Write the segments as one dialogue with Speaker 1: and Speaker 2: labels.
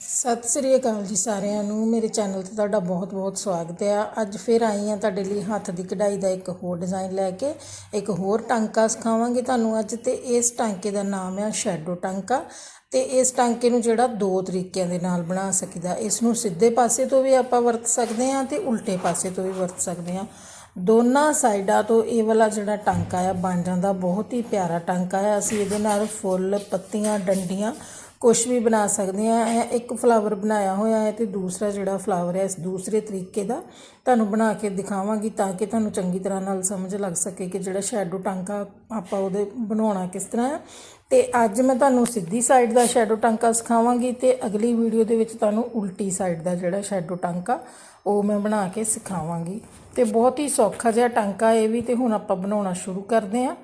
Speaker 1: ਸਤਿ ਸ੍ਰੀ ਅਕਾਲ ਜੀ ਸਾਰਿਆਂ ਨੂੰ। ਮੇਰੇ ਚੈਨਲ ਤੇ ਤੁਹਾਡਾ ਬਹੁਤ-ਬਹੁਤ ਸਵਾਗਤ ਹੈ। ਅੱਜ ਫਿਰ ਆਈ ਹਾਂ ਤੁਹਾਡੇ ਲਈ ਹੱਥ ਦੀ ਕਢਾਈ ਦਾ ਇੱਕ ਹੋਰ ਡਿਜ਼ਾਈਨ ਲੈ ਕੇ, ਇੱਕ ਹੋਰ ਟਾਂਕਾ ਸਿਖਾਵਾਂਗੇ ਤੁਹਾਨੂੰ ਅੱਜ। ਤੇ ਇਸ ਟਾਂਕੇ ਦਾ ਨਾਮ ਹੈ ਸ਼ੈਡੋ ਟਾਂਕਾ। ਤੇ ਇਸ ਟਾਂਕੇ ਨੂੰ ਜਿਹੜਾ ਦੋ ਤਰੀਕਿਆਂ ਦੇ ਨਾਲ ਬਣਾ ਸਕੀਦਾ, ਇਸ ਨੂੰ ਸਿੱਧੇ ਪਾਸੇ ਤੋਂ ਵੀ ਆਪਾਂ ਵਰਤ ਸਕਦੇ ਹਾਂ ਤੇ ਉਲਟੇ ਪਾਸੇ ਤੋਂ ਵੀ ਵਰਤ ਸਕਦੇ ਹਾਂ। ਦੋਨਾਂ ਸਾਈਡਾਂ ਤੋਂ ਇਹ ਵਾਲਾ ਜਿਹੜਾ ਟਾਂਕਾ ਆ, ਬਣ ਜਾਂਦਾ ਬਹੁਤ ਹੀ ਪਿਆਰਾ ਟਾਂਕਾ ਆ। ਅਸੀਂ ਇਹਦੇ ਨਾਲ ਫੁੱਲ, ਪੱਤੀਆਂ, ਡੰਡੀਆਂ ਕੁਛ ਵੀ ਬਣਾ ਸਕਦੇ ਆ ਇਹ ਇੱਕ ਫਲਾਵਰ ਬਣਾਇਆ ਹੋਇਆ ਹੈ ਤੇ ਦੂਸਰਾ ਜਿਹੜਾ ਫਲਾਵਰ ਹੈ, ਇਸ ਦੂਸਰੇ ਤਰੀਕੇ ਦਾ ਤੁਹਾਨੂੰ ਬਣਾ ਕੇ ਦਿਖਾਵਾਂਗੀ ਤਾਂ ਕਿ ਤੁਹਾਨੂੰ ਚੰਗੀ ਤਰ੍ਹਾਂ ਨਾਲ ਸਮਝ ਲੱਗ ਸਕੇ ਕਿ ਜਿਹੜਾ ਸ਼ੈਡੋ ਟਾਂਕਾ ਆਪਾਂ ਉਹਦੇ ਬਣਾਉਣਾ ਕਿਸ ਤਰ੍ਹਾਂ ਹੈ। ਤੇ ਅੱਜ ਮੈਂ ਤੁਹਾਨੂੰ ਸਿੱਧੀ ਸਾਈਡ ਦਾ ਸ਼ੈਡੋ ਟਾਂਕਾ ਸਿਖਾਵਾਂਗੀ ਤੇ ਅਗਲੀ ਵੀਡੀਓ ਦੇ ਵਿੱਚ ਤੁਹਾਨੂੰ ਉਲਟੀ ਸਾਈਡ ਦਾ ਜਿਹੜਾ ਸ਼ੈਡੋ ਟਾਂਕਾ ਉਹ ਮੈਂ ਬਣਾ ਕੇ ਸਿਖਾਵਾਂਗੀ। ਤੇ ਬਹੁਤ ਹੀ ਸੌਖਾ ਜਿਹਾ ਟਾਂਕਾ ਇਹ ਵੀ ਤੇ ਹੁਣ ਆਪਾਂ ਬਣਾਉਣਾ ਸ਼ੁਰੂ ਕਰਦੇ ਹਾਂ।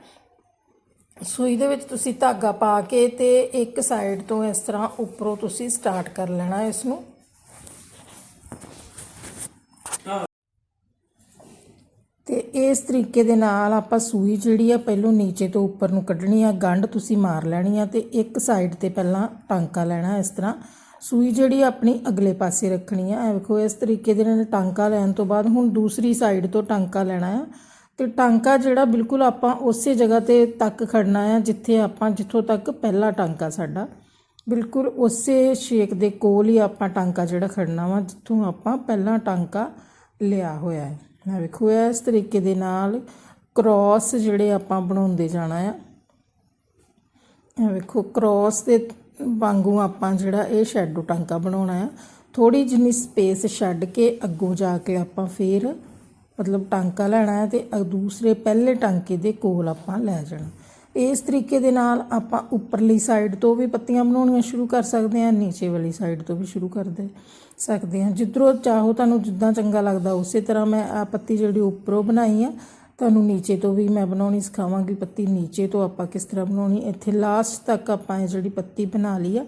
Speaker 1: ਸੂਈ ਦੇ ਵਿੱਚ ਤੁਸੀਂ ਧਾਗਾ ਪਾ ਕੇ ਤੇ ਇੱਕ ਸਾਈਡ ਤੋਂ ਇਸ ਤਰ੍ਹਾਂ ਉੱਪਰੋਂ ਤੁਸੀਂ ਸਟਾਰਟ ਕਰ ਲੈਣਾ ਇਸ ਨੂੰ ਤੇ ਇਸ ਤਰੀਕੇ ਦੇ ਨਾਲ ਆਪਾਂ ਸੂਈ ਜਿਹੜੀ ਆ ਪਹਿਲੋਂ ਨੀਚੇ ਤੋਂ ਉੱਪਰ ਨੂੰ ਕੱਢਣੀ ਆ, ਗੰਢ ਤੁਸੀਂ ਮਾਰ ਲੈਣੀ ਆ ਤੇ ਇੱਕ ਸਾਈਡ ਤੇ ਪਹਿਲਾਂ ਟਾਂਕਾ ਲੈਣਾ ਇਸ ਤਰ੍ਹਾਂ। ਸੂਈ ਜਿਹੜੀ ਆਪਣੀ ਅਗਲੇ ਪਾਸੇ ਰੱਖਣੀ ਆ। ਇਹ ਵੇਖੋ, ਇਸ ਤਰੀਕੇ ਦੇ ਨਾਲ ਟਾਂਕਾ ਲੈਣ ਤੋਂ ਬਾਅਦ ਹੁਣ ਦੂਸਰੀ ਸਾਈਡ ਤੋਂ ਟਾਂਕਾ ਲੈਣਾ ਆ। ਤੇ ਟਾਂਕਾ ਜਿਹੜਾ ਬਿਲਕੁਲ ਆਪਾਂ ਉਸੇ ਜਗ੍ਹਾ ਤੇ ਤੱਕ ਖੜਨਾ ਆ, ਜਿੱਥੇ ਆਪਾਂ ਜਿੱਥੋਂ ਤੱਕ ਪਹਿਲਾ ਟਾਂਕਾ ਸਾਡਾ। ਬਿਲਕੁਲ ਉਸੇ ਸ਼ੇਕ ਦੇ ਕੋਲ ਹੀ ਆਪਾਂ ਟਾਂਕਾ ਜਿਹੜਾ ਖੜਨਾ ਵਾ, ਜਿੱਥੋਂ ਆਪਾਂ ਪਹਿਲਾ ਟਾਂਕਾ ਲਿਆ ਹੋਇਆ ਹੈ। ਮੈਂ ਵੇਖੋ, ਇਸ ਤਰੀਕੇ ਦੇ ਨਾਲ ਕ੍ਰਾਸ ਜਿਹੜੇ ਆਪਾਂ ਬਣਾਉਂਦੇ ਜਾਣਾ ਆ। ਇਹ ਵੇਖੋ ਕ੍ਰਾਸ ਦੇ ਵਾਂਗੂ ਆਪਾਂ ਜਿਹੜਾ ਇਹ ਸ਼ੈਡੋ ਟਾਂਕਾ ਬਣਾਉਣਾ ਆ। ਥੋੜੀ ਜਿੰਨੀ ਸਪੇਸ ਛੱਡ ਕੇ ਅੱਗੋਂ ਜਾ ਕੇ ਆਪਾਂ ਫੇਰ ਮਤਲਬ ਟਾਂਕਾ ਲੈਣਾ ਹੈ ਤੇ ਦੂਸਰੇ ਪਹਿਲੇ ਟਾਂਕੇ ਦੇ ਕੋਲ ਆਪਾਂ ਲੈ ਜਾਣਾ। ਇਸ ਤਰੀਕੇ ਦੇ ਨਾਲ ਆਪਾਂ ਉੱਪਰਲੀ ਸਾਈਡ ਤੋਂ ਵੀ ਪੱਤੀਆਂ ਬਣਾਉਣੀਆਂ ਸ਼ੁਰੂ ਕਰ ਸਕਦੇ ਹਾਂ ਨੀਚੇ ਵਾਲੀ ਸਾਈਡ ਤੋਂ ਵੀ ਸ਼ੁਰੂ ਕਰ ਦੇ ਸਕਦੇ ਹਾਂ। ਜਿੱਧਰੋਂ ਚਾਹੋ ਤੁਹਾਨੂੰ ਜਿੱਦਾਂ ਚੰਗਾ ਲੱਗਦਾ, ਉਸੇ ਤਰ੍ਹਾਂ ਮੈਂ ਆ ਪੱਤੀ ਜਿਹੜੀ ਉੱਪਰੋਂ ਬਣਾਈ ਆ, ਤੁਹਾਨੂੰ ਨੀਚੇ ਤੋਂ ਵੀ ਮੈਂ ਬਣਾਉਣੀ ਸਿਖਾਵਾਂਗੀ। ਪੱਤੀ ਨੀਚੇ ਤੋਂ ਆਪਾਂ ਕਿਸ ਤਰ੍ਹਾਂ ਬਣਾਉਣੀ, ਇੱਥੇ ਲਾਸਟ ਤੱਕ ਆਪਾਂ ਇਹ ਜਿਹੜੀ ਪੱਤੀ ਬਣਾ ਲਈ ਆ,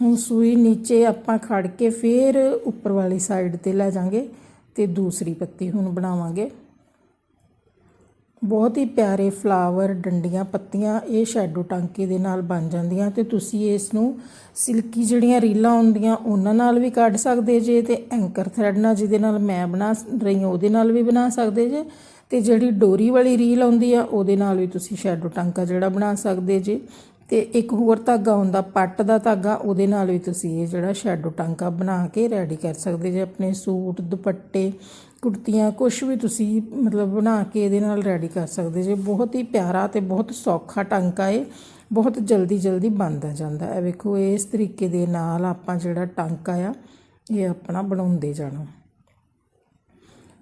Speaker 1: ਹੁਣ ਸੂਈ ਨੀਚੇ ਆਪਾਂ ਖੜ ਕੇ ਫੇਰ ਉੱਪਰ ਵਾਲੀ ਸਾਈਡ ਤੇ ਲੈ ਜਾਾਂਗੇ ਤੇ ਦੂਸਰੀ ਪੱਤੀ ਹੁਣ ਬਣਾਵਾਂਗੇ। ਬਹੁਤ ਹੀ ਪਿਆਰੇ ਫਲਾਵਰ ਡੰਡੀਆਂ, ਪੱਤੀਆਂ, ਇਹ ਸ਼ੈਡੋ ਟਾਂਕੇ ਦੇ ਨਾਲ ਬਣ ਜਾਂਦੀਆਂ ਤੇ ਤੁਸੀਂ ਇਸ ਨੂੰ ਸਿਲਕੀ ਜਿਹੜੀਆਂ ਰੀਲਾਂ ਹੁੰਦੀਆਂ ਉਹਨਾਂ ਨਾਲ ਵੀ ਕੱਢ ਸਕਦੇ ਜੇ ਤੇ ਐਂਕਰ ਥਰੈਡ ਨਾਲ ਜਿਹਦੇ ਨਾਲ ਮੈਂ ਬਣਾ ਰਹੀ ਹਾਂ ਉਹਦੇ ਨਾਲ ਵੀ ਬਣਾ ਸਕਦੇ ਜੇ ਤੇ ਜਿਹੜੀ ਡੋਰੀ ਵਾਲੀ ਰੀਲ ਆਉਂਦੀ ਆ ਉਹਦੇ ਨਾਲ ਵੀ ਤੁਸੀਂ ਸ਼ੈਡੋ ਟਾਂਕਾ ਜਿਹੜਾ ਬਣਾ ਸਕਦੇ ਜੇ। ਤੇ ਇੱਕ ਹੋਰ ਧਾਗਾ ਹੁੰਦਾ, ਪੱਟ ਦਾ ਧਾਗਾ, ਉਹਦੇ ਨਾਲ ਵੀ ਤੁਸੀਂ ਇਹ ਜਿਹੜਾ ਸ਼ੈਡੋ ਟਾਂਕਾ ਬਣਾ ਕੇ ਰੈਡੀ ਕਰ ਸਕਦੇ ਜੇ ਆਪਣੇ ਸੂਟ, ਦੁਪੱਟੇ, ਕੁੜਤੀਆਂ ਕੁਝ ਵੀ ਤੁਸੀਂ ਮਤਲਬ ਬਣਾ ਕੇ ਇਹਦੇ ਨਾਲ ਰੈਡੀ ਕਰ ਸਕਦੇ ਜੇ। ਬਹੁਤ ਹੀ ਪਿਆਰਾ ਤੇ ਬਹੁਤ ਸੌਖਾ ਟਾਂਕਾ ਹੈ ਬਹੁਤ ਜਲਦੀ ਜਲਦੀ ਬਣਦਾ ਜਾਂਦਾ। ਹੈ ਵੇਖੋ, ਇਸ ਤਰੀਕੇ ਦੇ ਨਾਲ ਆਪਾਂ ਜਿਹੜਾ ਟਾਂਕਾ ਆ, ਇਹ ਆਪਣਾ ਬਣਾਉਂਦੇ ਜਾਣਾ।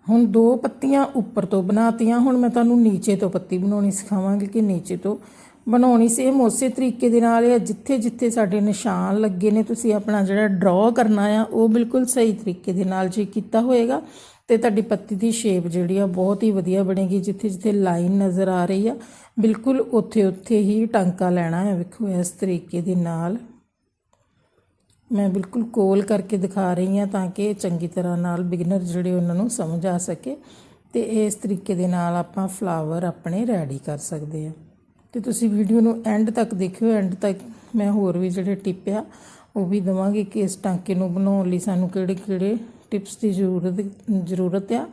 Speaker 1: ਹੁਣ ਦੋ ਪੱਤੀਆਂ ਉੱਪਰ ਤੋਂ ਬਣਾਤੀਆਂ, ਹੁਣ ਮੈਂ ਤੁਹਾਨੂੰ ਨੀਚੇ ਤੋਂ ਪੱਤੀ ਬਣਾਉਣੀ ਸਿਖਾਵਾਂਗੀ ਕਿ ਨੀਚੇ ਤੋਂ ਬਣਾਉਣੀ ਸੇਮ ਉਸੇ ਤਰੀਕੇ ਦੇ ਨਾਲ ਹੈ ਜਿੱਥੇ ਜਿੱਥੇ ਸਾਡੇ ਨਿਸ਼ਾਨ ਲੱਗੇ ਨੇ, ਤੁਸੀਂ ਆਪਣਾ ਜਿਹੜਾ ਡਰਾਅ ਕਰਨਾ ਆ, ਉਹ ਬਿਲਕੁਲ ਸਹੀ ਤਰੀਕੇ ਦੇ ਨਾਲ ਜੇ ਕੀਤਾ ਹੋਏਗਾ ਤੇ ਤੁਹਾਡੀ ਪੱਤੀ ਦੀ ਸ਼ੇਪ ਜਿਹੜੀ ਆ ਬਹੁਤ ਹੀ ਵਧੀਆ ਬਣੇਗੀ। ਜਿੱਥੇ ਜਿੱਥੇ ਲਾਈਨ ਨਜ਼ਰ ਆ ਰਹੀ ਆ, ਬਿਲਕੁਲ ਉੱਥੇ ਉੱਥੇ ਹੀ ਟਾਂਕਾ ਲੈਣਾ ਹੈ ਵੇਖੋ, ਇਸ ਤਰੀਕੇ ਦੇ ਨਾਲ ਮੈਂ ਬਿਲਕੁਲ ਕੋਲ ਕਰਕੇ ਦਿਖਾ ਰਹੀ ਹਾਂ ਤਾਂ ਕਿ ਚੰਗੀ ਤਰ੍ਹਾਂ ਨਾਲ ਬਿਗਨਰ ਜਿਹੜੇ ਉਹਨਾਂ ਨੂੰ ਸਮਝ ਆ ਸਕੇ ਤੇ ਇਸ ਤਰੀਕੇ ਦੇ ਨਾਲ ਆਪਾਂ ਫਲਾਵਰ ਆਪਣੇ ਰੈਡੀ ਕਰ ਸਕਦੇ ਹਾਂ ਤੇ ਤੁਸੀਂ ਵੀਡੀਓ ਨੂੰ ਐਂਡ ਤੱਕ ਦੇਖਿਓ ਐਂਡ ਤੱਕ ਮੈਂ ਹੋਰ ਵੀ ਜਿਹੜੇ ਟਿਪ ਆ, ਉਹ ਵੀ ਦਵਾਂਗੀ ਕਿ ਇਸ ਟਾਂਕੇ ਨੂੰ ਬਣਾਉਣ ਲਈ ਸਾਨੂੰ ਕਿਹੜੇ ਕਿਹੜੇ ਟਿਪਸ ਦੀ ਜ਼ਰੂਰਤ ਜ਼ਰੂਰਤ ਆ,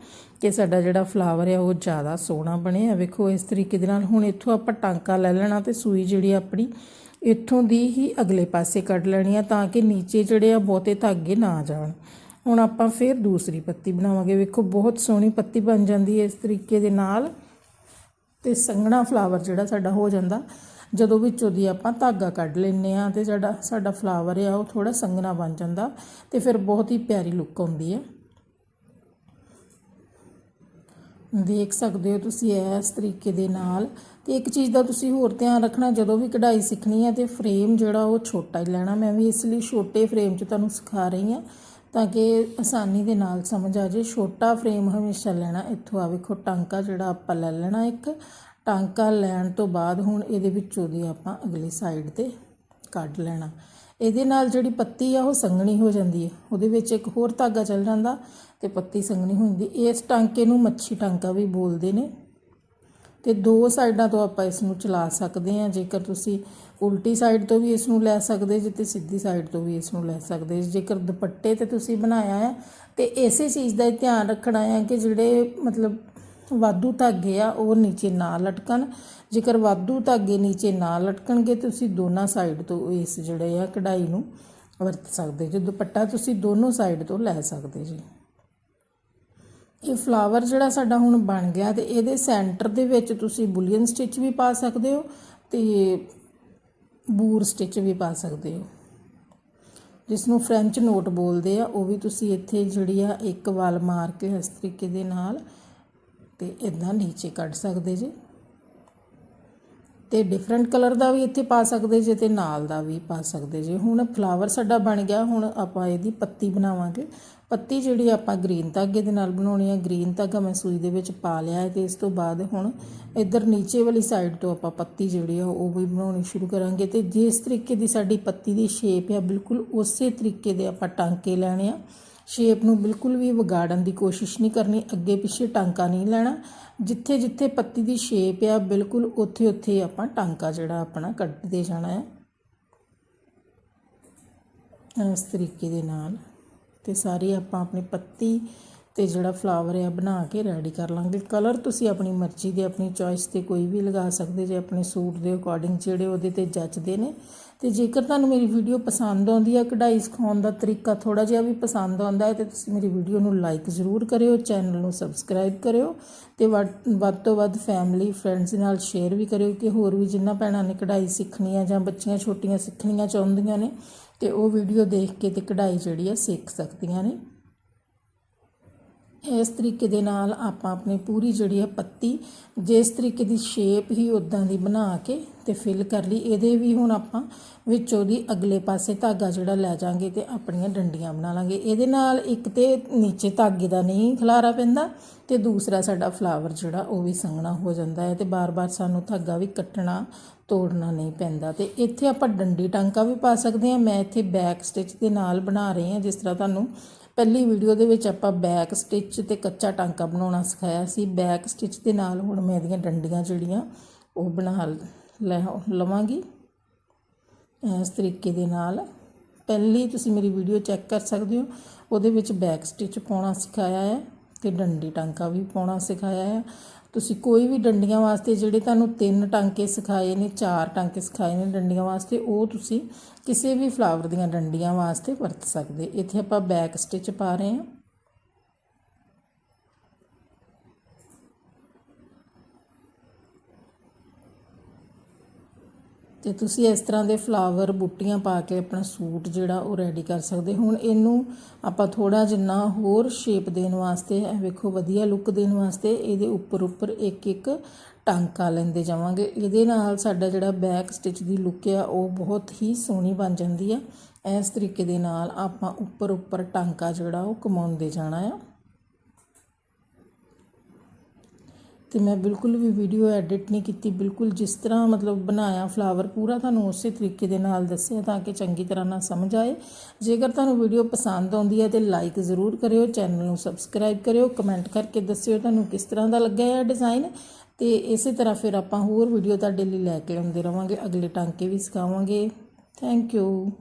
Speaker 1: ਕਿ ਸਾਡਾ ਜਿਹੜਾ ਫਲਾਵਰ ਆ, ਉਹ ਜ਼ਿਆਦਾ ਸੋਹਣਾ ਬਣੇ। ਆ ਵੇਖੋ, ਇਸ ਤਰੀਕੇ ਦੇ ਨਾਲ ਹੁਣ ਇੱਥੋਂ ਆਪਾਂ ਟਾਂਕਾ ਲੈ ਲੈਣਾ ਤੇ ਸੂਈ ਜਿਹੜੀ ਆਪਣੀ, ਇੱਥੋਂ ਦੀ ਹੀ ਅਗਲੇ ਪਾਸੇ ਕੱਢ ਲੈਣੀ ਆ ਤਾਂ ਕਿ ਨੀਚੇ ਜਿਹੜੇ ਆ ਬਹੁਤੇ ਧਾਗੇ ਨਾ ਜਾਣ। ਹੁਣ ਆਪਾਂ ਫਿਰ ਦੂਸਰੀ ਪੱਤੀ ਬਣਾਵਾਂਗੇ। ਵੇਖੋ, ਬਹੁਤ ਸੋਹਣੀ ਪੱਤੀ ਬਣ ਜਾਂਦੀ ਹੈ ਇਸ ਤਰੀਕੇ ਦੇ ਨਾਲ। ਤੇ ਸੰਘਣਾ ਫਲਾਵਰ ਜਿਹੜਾ ਸਾਡਾ ਹੋ ਜਾਂਦਾ, ਜਦੋਂ ਵਿੱਚੋਂ ਦੀ ਆਪਾਂ ਧਾਗਾ ਕੱਢ ਲੈਨੇ ਆ ਤੇ ਜਿਹੜਾ ਸਾਡਾ ਫਲਾਵਰ ਆ, ਉਹ ਥੋੜਾ ਸੰਘਣਾ ਬਣ ਜਾਂਦਾ ਤੇ ਫਿਰ ਬਹੁਤ ਹੀ ਪਿਆਰੀ ਲੁੱਕ ਆਉਂਦੀ ਹੈ। ਦੇਖ ਸਕਦੇ ਹੋ ਤੁਸੀਂ ਇਸ ਤਰੀਕੇ ਦੇ ਨਾਲ ਤੇ ਇੱਕ ਚੀਜ਼ ਦਾ ਤੁਸੀਂ ਹੋਰ ਧਿਆਨ ਰੱਖਣਾ, ਜਦੋਂ ਵੀ ਕਢਾਈ ਸਿੱਖਣੀ ਹੈ ਤੇ ਫਰੇਮ ਜਿਹੜਾ ਉਹ ਛੋਟਾ ਹੀ ਲੈਣਾ, ਮੈਂ ਵੀ ਇਸ ਲਈ ਛੋਟੇ ਫਰੇਮ 'ਚ ਤੁਹਾਨੂੰ ਸਿਖਾ ਰਹੀ ਹਾਂ। ਤਾਂ ਕਿ ਆਸਾਨੀ ਦੇ ਨਾਲ ਸਮਝ ਆ ਜਾਏ ਛੋਟਾ ਫਰੇਮ ਹਮੇਸ਼ਾ ਲੈਣਾ, ਇੱਥੋਂ ਆ ਵੇਖੋ, ਟਾਂਕਾ ਜਿਹੜਾ ਆਪਾਂ ਲੈ ਲੈਣਾ ਇੱਕ। ਟਾਂਕਾ ਲੈਣ ਤੋਂ ਬਾਅਦ ਹੁਣ ਇਹਦੇ ਵਿੱਚੋਂ ਦੀ ਆਪਾਂ ਅਗਲੀ ਸਾਈਡ ਤੇ ਕੱਢ ਲੈਣਾ। ਇਹਦੇ ਨਾਲ ਜਿਹੜੀ ਪੱਤੀ ਆ, ਉਹ ਸੰਘਣੀ ਹੋ ਜਾਂਦੀ ਹੈ। ਉਹਦੇ ਵਿੱਚ ਇੱਕ ਹੋਰ ਧਾਗਾ ਚੱਲ ਜਾਂਦਾ ਤੇ ਪੱਤੀ ਸੰਘਣੀ ਹੋ ਜਾਂਦੀ। ਇਸ ਟਾਂਕੇ ਨੂੰ ਮੱਛੀ ਟਾਂਕਾ ਵੀ ਬੋਲਦੇ ਨੇ। ਤੇ ਦੋ ਸਾਈਡਾਂ ਤੋਂ ਆਪਾਂ ਇਸ ਨੂੰ ਚਲਾ ਸਕਦੇ ਹਾਂ। ਜੇਕਰ ਤੁਸੀਂ ਉਲਟੀ ਸਾਈਡ ਤੋਂ ਵੀ ਇਸ ਨੂੰ ਲੈ ਸਕਦੇ ਜੇ ਤੇ ਸਿੱਧੀ ਸਾਈਡ ਤੋਂ ਵੀ ਇਸ ਨੂੰ ਲੈ ਸਕਦੇ ਜੇ। ਜੇਕਰ ਦੁਪੱਟੇ ਤੇ ਤੁਸੀਂ ਬਣਾਇਆ ਹੈ ਤੇ ਇਸੇ ਚੀਜ਼ ਦਾ ਧਿਆਨ ਰੱਖਣਾ ਹੈ ਕਿ ਜਿਹੜੇ ਮਤਲਬ ਵਾਧੂ ਧਾਗੇ ਆ, ਉਹ ਨੀਚੇ ਨਾ ਲਟਕਣ। ਜੇਕਰ ਵਾਧੂ ਧਾਗੇ ਨੀਚੇ ਨਾ ਲਟਕਣਗੇ, ਤੁਸੀਂ ਦੋਨਾਂ ਸਾਈਡ ਤੋਂ ਇਸ ਜਿਹੜੇ ਆ ਕਢਾਈ ਨੂੰ ਵਰਤ ਸਕਦੇ ਜੇ। ਦੁਪੱਟਾ ਤੁਸੀਂ ਦੋਨੋਂ ਸਾਈਡ ਤੋਂ ਲੈ ਸਕਦੇ ਜੀ। ਇਹ ਫਲਾਵਰ ਜਿਹੜਾ ਸਾਡਾ ਹੁਣ ਬਣ ਗਿਆ ਤੇ ਇਹਦੇ ਸੈਂਟਰ ਦੇ ਵਿੱਚ ਤੁਸੀਂ ਬੁਲੀਅਨ ਸਟਿਚ ਵੀ ਪਾ ਸਕਦੇ ਹੋ ਤੇ ਬੂਰ ਸਟਿਚ ਵੀ ਪਾ ਸਕਦੇ ਹੋ। ਜਿਸ ਨੂੰ ਫ੍ਰੈਂਚ ਨੋਟ ਬੋਲਦੇ ਆ, ਉਹ ਵੀ ਤੁਸੀਂ ਇੱਥੇ ਜਿਹੜੀ ਆ ਇੱਕ ਵਾਲ ਮਾਰ ਕੇ ਇਸ ਤਰੀਕੇ ਦੇ ਨਾਲ ਤੇ ਇਦਾਂ ਨੀਚੇ ਕੱਢ ਸਕਦੇ ਜੀ। ਤੇ ਡਿਫਰੈਂਟ ਕਲਰ ਦਾ ਵੀ ਇੱਥੇ ਪਾ ਸਕਦੇ ਜੇ ਤੇ ਨਾਲ ਦਾ ਵੀ ਪਾ ਸਕਦੇ ਜੇ। ਹੁਣ ਫਲਾਵਰ ਸਾਡਾ ਬਣ ਗਿਆ, ਹੁਣ ਆਪਾਂ ਇਹਦੀ ਪੱਤੀ ਬਣਾਵਾਂਗੇ। ਪੱਤੀ ਜਿਹੜੀ ਆਪਾਂ ਗ੍ਰੀਨ ਧਾਗੇ ਦੇ ਨਾਲ ਬਣਾਉਣੀ ਹੈ ਗ੍ਰੀਨ ਧਾਗਾ ਮੈਂ ਸੂਈ ਦੇ ਵਿੱਚ ਪਾ ਲਿਆ ਹੈ ਤੇ ਇਸ ਤੋਂ ਬਾਅਦ ਹੁਣ ਇੱਧਰ ਨੀਚੇ ਵਾਲੀ ਸਾਈਡ ਤੋਂ ਆਪਾਂ ਪੱਤੀ ਜਿਹੜੀ ਆ, ਉਹ ਵੀ ਬਣਾਉਣੀ ਸ਼ੁਰੂ ਕਰਾਂਗੇ ਤੇ ਜਿਸ ਤਰੀਕੇ ਦੀ ਸਾਡੀ ਪੱਤੀ ਦੀ ਸ਼ੇਪ ਹੈ ਬਿਲਕੁਲ ਉਸੇ ਤਰੀਕੇ ਦੇ ਆਪਾਂ ਟਾਂਕੇ ਲੈਣੇ ਆ। ਸ਼ੇਪ ਨੂੰ ਬਿਲਕੁਲ ਵੀ ਵਿਗਾੜਨ ਦੀ ਕੋਸ਼ਿਸ਼ ਨਹੀਂ ਕਰਨੀ, ਅੱਗੇ ਪਿੱਛੇ ਟਾਂਕਾ ਨਹੀਂ ਲੈਣਾ। ਜਿੱਥੇ ਜਿੱਥੇ ਪੱਤੀ ਦੀ ਸ਼ੇਪ ਆ, ਬਿਲਕੁਲ ਉੱਥੇ ਉੱਥੇ ਆਪਾਂ ਟਾਂਕਾ ਜਿਹੜਾ ਆਪਣਾ ਕੱਢਦੇ ਜਾਣਾ ਹੈ। ਇਸ ਤਰੀਕੇ ਦੇ ਨਾਲ ਤੇ ਸਾਰੇ ਆਪਾਂ ਆਪਣੀ ਪੱਤੀ ਅਤੇ ਜਿਹੜਾ ਫਲਾਵਰ ਆ ਬਣਾ ਕੇ ਰੈਡੀ ਕਰ ਲਾਂਗੇ। ਕਲਰ ਤੁਸੀਂ ਆਪਣੀ ਮਰਜ਼ੀ ਦੇ, ਆਪਣੀ ਚੋਇਸ ਤੇ ਕੋਈ ਵੀ ਲਗਾ ਸਕਦੇ ਜੇ, ਆਪਣੇ ਸੂਟ ਦੇ ਅਕੋਰਡਿੰਗ ਜਿਹੜੇ ਉਹਦੇ ਤੇ ਜੱਚਦੇ ਨੇ। ਤੇ ਜੇਕਰ ਤੁਹਾਨੂੰ ਮੇਰੀ ਵੀਡੀਓ ਪਸੰਦ ਆਉਂਦੀ ਹੈ ਕਢਾਈ ਸਿਖਾਉਣ ਦਾ ਤਰੀਕਾ ਥੋੜਾ ਜਿਹਾ ਵੀ ਪਸੰਦ ਆਉਂਦਾ ਹੈ, ਤੇ ਤੁਸੀਂ ਮੇਰੀ ਵੀਡੀਓ ਨੂੰ ਲਾਈਕ ਜ਼ਰੂਰ ਕਰਿਓ ਚੈਨਲ ਨੂੰ ਸਬਸਕ੍ਰਾਈਬ ਕਰਿਓ, ਤੇ ਵੱਧ ਵੱਧ ਤੋਂ ਵੱਧ ਫੈਮਿਲੀ ਫਰੈਂਡਸ ਨਾਲ ਸ਼ੇਅਰ ਵੀ ਕਰਿਓ ਕਿ ਹੋਰ ਵੀ ਜਿੰਨਾ ਭੈਣਾਂ ਨੇ ਕਢਾਈ ਸਿੱਖਣੀ ਹੈ ਜਾਂ ਬੱਚੀਆਂ ਛੋਟੀਆਂ ਸਿੱਖਣੀਆਂ ਚਾਹੁੰਦੀਆਂ ਨੇ, ਤੇ ਉਹ ਵੀਡੀਓ ਦੇਖ ਕੇ ਤੇ ਕਢਾਈ ਜਿਹੜੀ ਆ ਸਿੱਖ ਸਕਦੀਆਂ ਨੇ। ਇਸ ਤਰੀਕੇ ਦੇ ਨਾਲ ਆਪਾਂ ਆਪਣੀ ਪੂਰੀ ਜਿਹੜੀ ਹੈ ਪੱਤੀ, ਜਿਸ ਤਰੀਕੇ ਦੀ ਸ਼ੇਪ ਹੀ ਉਦਾਂ ਦੀ ਬਣਾ ਕੇ ਤੇ ਫਿਲ ਕਰ ਲਈ। ਇਹਦੇ ਵੀ ਹੁਣ ਆਪਾਂ ਵਿੱਚ ਉਹਦੀ ਅਗਲੇ ਪਾਸੇ ਧਾਗਾ ਜਿਹੜਾ ਲੈ ਜਾਾਂਗੇ ਤੇ ਆਪਣੀਆਂ ਡੰਡੀਆਂ ਬਣਾ ਲਾਂਗੇ। ਇਹਦੇ ਨਾਲ ਇੱਕ ਤੇ ਨੀਚੇ ਧਾਗੇ ਦਾ ਨਹੀਂ ਖਲਾਰਾ ਪੈਂਦਾ ਤੇ ਦੂਸਰਾ ਸਾਡਾ ਫਲਾਵਰ ਜਿਹੜਾ ਉਹ ਵੀ ਸੰਘਣਾ ਹੋ ਜਾਂਦਾ ਹੈ ਤੇ ਬਾਰ-ਬਾਰ ਸਾਨੂੰ ਧਾਗਾ ਵੀ ਕੱਟਣਾ, ਤੋੜਨਾ ਨਹੀਂ ਪੈਂਦਾ। ਤੇ ਇੱਥੇ ਆਪਾਂ ਡੰਡੀ ਟਾਂਕਾ ਵੀ ਪਾ ਸਕਦੇ ਹਾਂ। ਮੈਂ ਇੱਥੇ ਬੈਕ ਸਟਿਚ ਦੇ ਨਾਲ ਬਣਾ ਰਹੀ ਹਾਂ, ਜਿਸ ਤਰ੍ਹਾਂ ਤੁਹਾਨੂੰ ਪਹਿਲੀ ਵੀਡੀਓ ਦੇ ਵਿੱਚ ਆਪਾਂ ਬੈਕ ਸਟਿਚ ਤੇ ਕੱਚਾ ਟਾਂਕਾ ਬਣਾਉਣਾ ਸਿਖਾਇਆ ਸੀ। ਬੈਕ ਸਟਿਚ ਦੇ ਨਾਲ ਹੁਣ ਮੈਂ ਇਹਦੀਆਂ ਡੰਡੀਆਂ ਜਿਹੜੀਆਂ ਉਹ ਬਣਾ ਲੈ ਲਵਾਂਗੀ। ਇਸ ਤਰੀਕੇ ਦੇ ਨਾਲ ਪਹਿਲੀ ਤੁਸੀਂ ਮੇਰੀ ਵੀਡੀਓ ਚੈੱਕ ਕਰ ਸਕਦੇ ਹੋ। ਉਹਦੇ ਵਿੱਚ ਬੈਕ ਸਟਿਚ ਪਾਉਣਾ ਸਿਖਾਇਆ ਹੈ ਤੇ ਡੰਡੀ ਟਾਂਕਾ ਵੀ ਪਾਉਣਾ ਸਿਖਾਇਆ ਹੈ। ਤੁਸੀਂ ਕੋਈ ਵੀ ਡੰਡੀਆਂ ਵਾਸਤੇ ਜਿਹੜੇ ਤੁਹਾਨੂੰ ਤਿੰਨ ਟਾਂਕੇ ਸਿਖਾਏ ਨੇ, ਚਾਰ ਟਾਂਕੇ ਸਿਖਾਏ ਨੇ ਡੰਡੀਆਂ ਵਾਸਤੇ, ਉਹ ਤੁਸੀਂ ਕਿਸੇ ਵੀ ਫਲਾਵਰ ਦੀਆਂ ਡੰਡੀਆਂ ਵਾਸਤੇ ਵਰਤ ਸਕਦੇ। ਇੱਥੇ ਆਪਾਂ ਬੈਕ ਸਟਿਚ ਪਾ ਰਹੇ ਹਾਂ। ਤੇ ਤੁਸੀਂ ਇਸ ਤਰ੍ਹਾਂ ਦੇ ਫਲਾਵਰ ਬੂਟੀਆਂ ਪਾ ਕੇ ਆਪਣਾ ਸੂਟ ਜਿਹੜਾ ਉਹ ਰੈਡੀ ਕਰ ਸਕਦੇ ਹੁਣ ਇਹਨੂੰ ਆਪਾਂ ਥੋੜਾ ਜਿੰਨਾ ਹੋਰ ਸ਼ੇਪ ਦੇਣ ਵਾਸਤੇ, ਇਹ ਵੇਖੋ ਵਧੀਆ ਲੁੱਕ ਦੇਣ ਵਾਸਤੇ ਇਹਦੇ ਉੱਪਰ ਉੱਪਰ ਇੱਕ ਇੱਕ ਟਾਂਕਾ ਲੈਂਦੇ ਜਾਵਾਂਗੇ। ਇਹਦੇ ਨਾਲ ਸਾਡਾ ਜਿਹੜਾ ਬੈਕ ਸਟਿਚ ਦੀ ਲੁੱਕ ਆ, ਉਹ ਬਹੁਤ ਹੀ ਸੋਹਣੀ ਬਣ ਜਾਂਦੀ ਆ। ਇਸ ਤਰੀਕੇ ਦੇ ਨਾਲ ਆਪਾਂ ਉੱਪਰ ਉੱਪਰ ਟਾਂਕਾ ਜਿਹੜਾ ਉਹ ਕਮਾਉਂਦੇ ਜਾਣਾ ਆ। ਤੇ ਮੈਂ ਬਿਲਕੁਲ ਵੀ ਵੀਡੀਓ ਐਡਿਟ ਨਹੀਂ ਕੀਤੀ। ਬਿਲਕੁਲ ਜਿਸ ਤਰ੍ਹਾਂ ਮਤਲਬ ਬਣਾਇਆ ਫਲਾਵਰ ਪੂਰਾ ਤੁਹਾਨੂੰ ਉਸੇ ਤਰੀਕੇ ਦੇ ਨਾਲ ਦੱਸਿਆ ਤਾਂ ਕਿ ਚੰਗੀ ਤਰ੍ਹਾਂ ਨਾਲ ਸਮਝ ਆਏ। ਜੇਕਰ ਤੁਹਾਨੂੰ ਵੀਡੀਓ ਪਸੰਦ ਆਉਂਦੀ ਹੈ ਤੇ ਲਾਈਕ ਜ਼ਰੂਰ ਕਰਿਓ ਚੈਨਲ ਨੂੰ ਸਬਸਕ੍ਰਾਈਬ ਕਰਿਓ ਕਮੈਂਟ ਕਰਕੇ ਦੱਸਿਓ ਤੁਹਾਨੂੰ ਕਿਸ ਤਰ੍ਹਾਂ ਦਾ ਲੱਗਿਆ ਇਹ ਡਿਜ਼ਾਈਨ ਤੇ ਇਸੇ ਤਰ੍ਹਾਂ ਫਿਰ ਆਪਾਂ ਹੋਰ ਵੀਡੀਓ ਤੁਹਾਡੇ ਲਈ ਲੈ ਕੇ ਆਉਂਦੇ ਰਵਾਂਗੇ। ਅਗਲੇ ਟਾਂਕੇ ਵੀ ਸਿਖਾਵਾਂਗੇ। Thank you